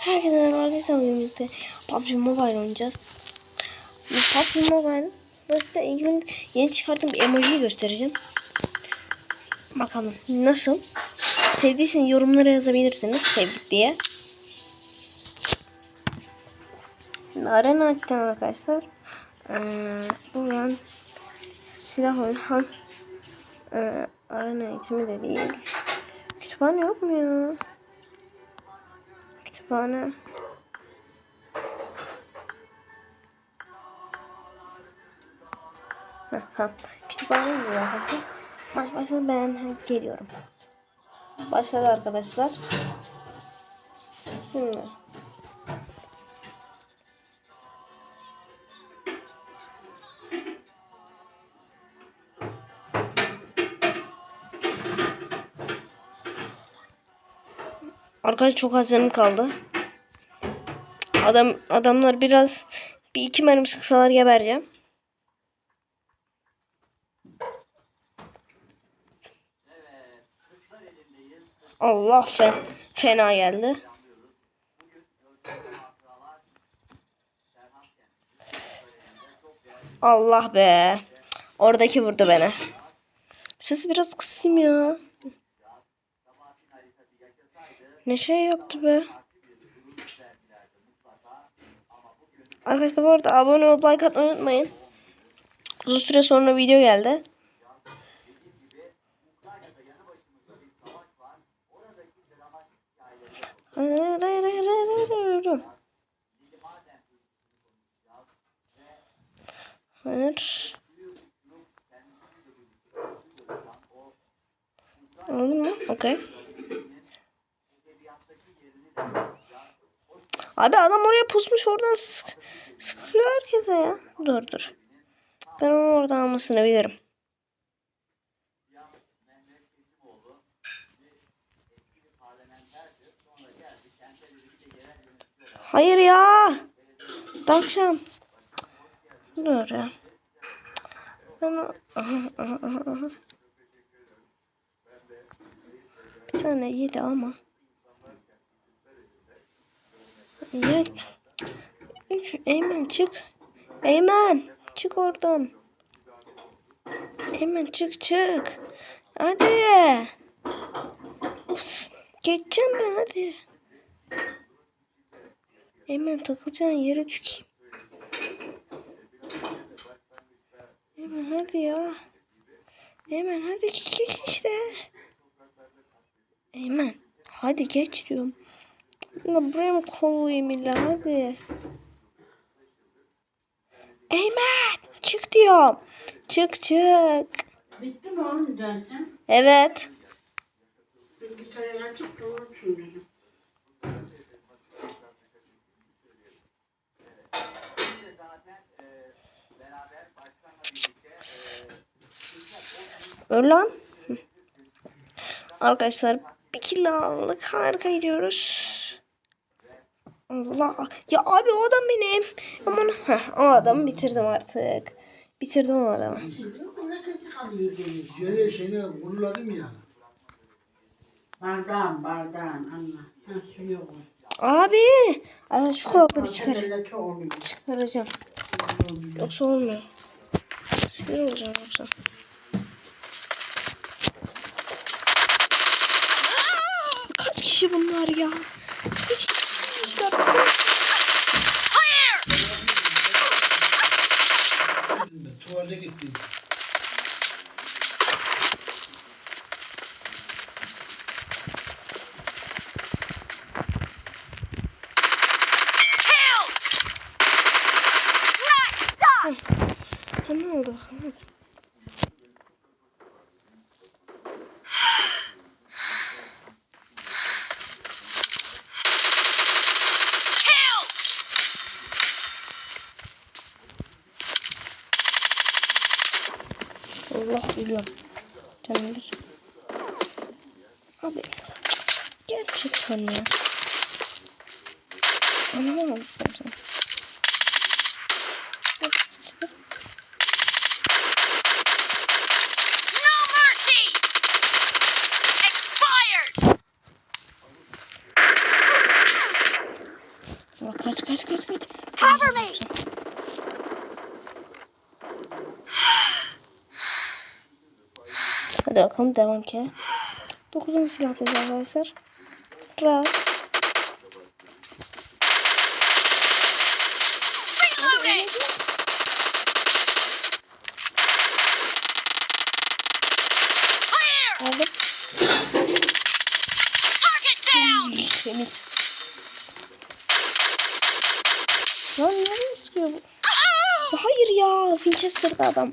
Herkese merhaba birlikte PUBG Mobile oynayacağız. Bu PUBG Mobile ilk gün yeni çıkardığım bir emojiyi göstereceğim. Bakalım nasıl? Sevdiyseniz yorumlara yazabilirsiniz sevdik diye. Şimdi arena açacağım arkadaşlar. Ee, buradan silah oyunu ee, arena eğitimi de değil. Kütüphane yok mu ya? Kütüphane. Heh, ha. Kütüphane mi arkadaşlar? Maç başladı ben geliyorum. Başladı arkadaşlar. Şimdi. Arkadaş çok az canım kaldı. Adam adamlar biraz bir iki mermi sıksalar gebereceğim. Allah fe, fena geldi. Allah be. Oradaki vurdu beni. Sesi biraz kısayım ya. Ne şey yaptı be. Arkadaşlar bu arada abone olup like atmayı unutmayın. Uzun süre sonra video geldi. Hayır. Anladın mı? Okey. Abi adam oraya pusmuş oradan sık sıkıyor herkese ya. Dur dur. Ben onu oradan almasını bilirim. Hayır ya. Dakşam. Dur ya. Ben o... Aha, aha. Bir tane yedi ama. Ya. Üç, Eymen çık. Eymen çık oradan. Eymen çık çık. Hadi. Geçeceğim ben hadi. Eymen takılacağın yere düşeyim. Eymen hadi ya. Eymen hadi geç işte. Eymen hadi geç diyorum. Ya buraya mı koyayım illa hadi. Eymen çık diyorum. Çık çık. Bitti mi oğlum dersin? Evet. Bilgisayar açıp durursun dedim. Öl lan. Hı. Arkadaşlar bir kilo. Harika gidiyoruz. Allah. Ya abi o adam benim. Aman. Heh, o adamı bitirdim artık. Bitirdim o adamı. Yere şeyine vuruladım ya. Bardağın bardağın anla. Ha su yok. Abi. Ara şu kulaklığı bir çıkar. Çıkaracağım. Yoksa olmuyor. Sinir olacağım yoksa. Kaç kişi bunlar ya? Kaç kişi bunlar? Tuvalete gittim. Ha. Allah biliyorum. Bir. Abi. Gerçekten ya. Anlamadım sen. Bak işte. No mercy! Expired! Allah kaç kaç kaç kaç. Cover me. Hadi bakalım devam ki. 9. silahdayız arkadaşlar. Rahat. Aldım. Temiz. Lan nereye? Hayır ya. Winchester'da adam.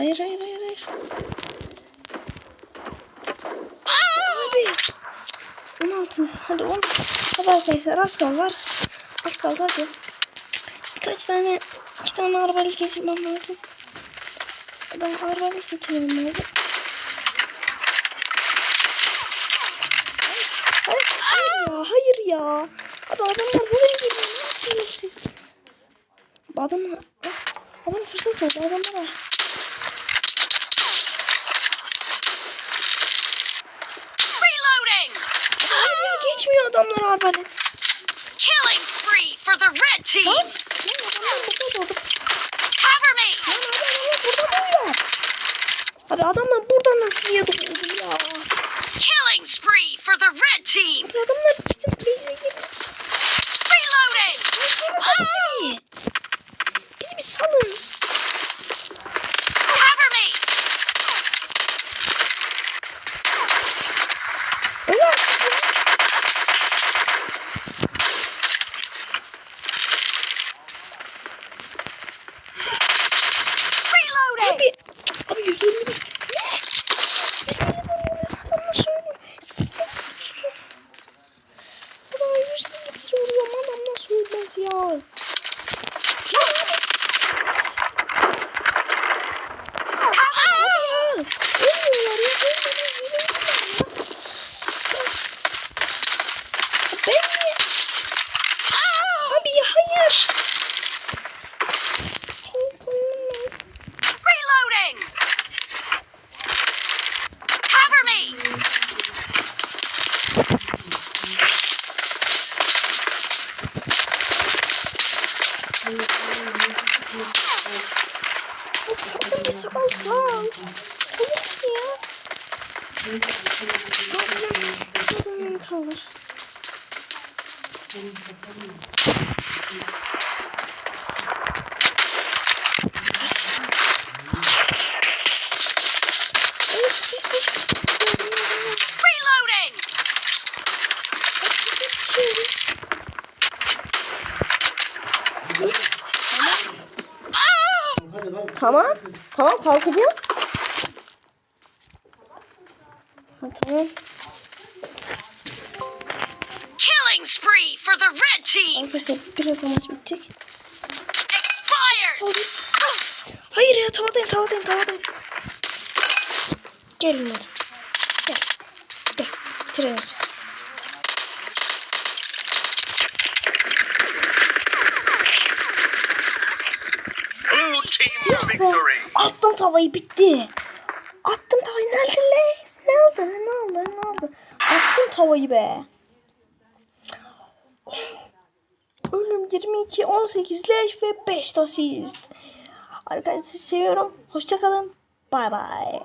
Hayır hayır hayır hayır. Abi. 16. Hadi 10. Hadi arkadaşlar az kaldı. Az, az kaldı hadi. Birkaç tane iki tane arabayla geçirmem lazım. Ben arabayla geçirmem lazım. Hayır, hayır, ya, hayır ya. Hadi adamlar buraya geliyor. Ne yapıyorsunuz siz? Adamlar... Ah, Adam fırsat oldu adamlara. Reloading. Hayır ya geçmiyor adamlar arbalet. Killing spree for the red team. Lan, lan. Cover me. Lan adamlar burada doğuyor. Abi adamlar buradan nasıl yiyordu ya? Killing spree for the red team. Abi adamlar bizim base'e geliyor. Reloading. Bizi Bizi bir salın. Cover me. Ulan. Reloading. Abi. Abi 150 bin. Ne? Adamlar söylüyor. Sus sus sus. Ulan 150 bin oluyor. Adam nasıl ölmez ya? Ya abi. Abi ya. Ölmüyorlar ya. Ölmüyorlar. Ölmüyorlar ya. Ben niye? Abi ya hayır. Reloading. Cover me. Hadi sal sal. Sal ya. Buradan kalır. Reloading. Oh! Hadi kalk. Tamam. Tamam kalkacağım. Ha, tamam. For the red team. Arkadaşlar biraz maç bitecek. Expired. Abi. Hayır ya tavadayım tavadayım tavadayım. Gelin hadi. Gel. Gel. Bitirelim siz. Blue team victory. Attım tavayı bitti. Attım tavayı nerede lan? Ne oldu? Ne oldu? Ne oldu? Attım tavayı be. Ölüm 22, 18 leş ve 5 asist. Arkadaşlar sizi seviyorum. Hoşçakalın. Bay bay.